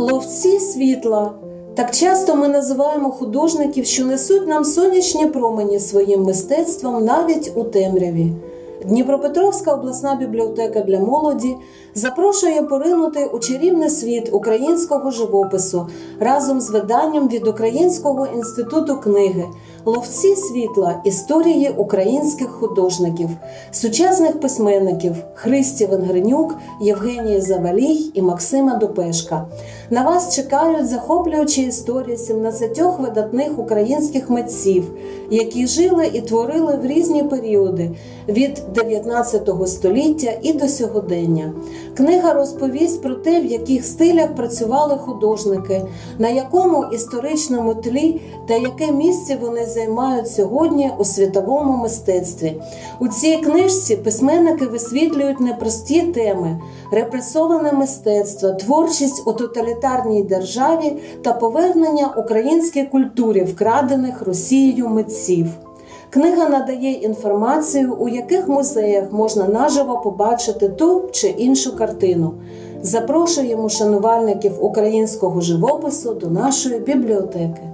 Ловці світла. Так часто ми називаємо художників, що несуть нам сонячні промені своїм мистецтвом навіть у темряві. Дніпропетровська обласна бібліотека для молоді запрошує поринути у чарівний світ українського живопису разом з виданням від Українського інституту книги Ловці світла історії українських художників, сучасних письменників Христі Венгренюк, Євгенії Завалій і Максима Допешка. На вас чекають захоплюючі історії 17 видатних українських митців, які жили і творили в різні періоди від 19 століття і до сьогодення. Книга розповість про те, в яких стилях працювали художники, на якому історичному тлі та яке місце вони займають сьогодні у світовому мистецтві. У цій книжці письменники висвітлюють непрості теми: репресоване мистецтво, творчість у тоталітарній державі та повернення українській культурі вкрадених Росією митців. Книга надає інформацію, у яких музеях можна наживо побачити ту чи іншу картину. Запрошуємо шанувальників українського живопису до нашої бібліотеки.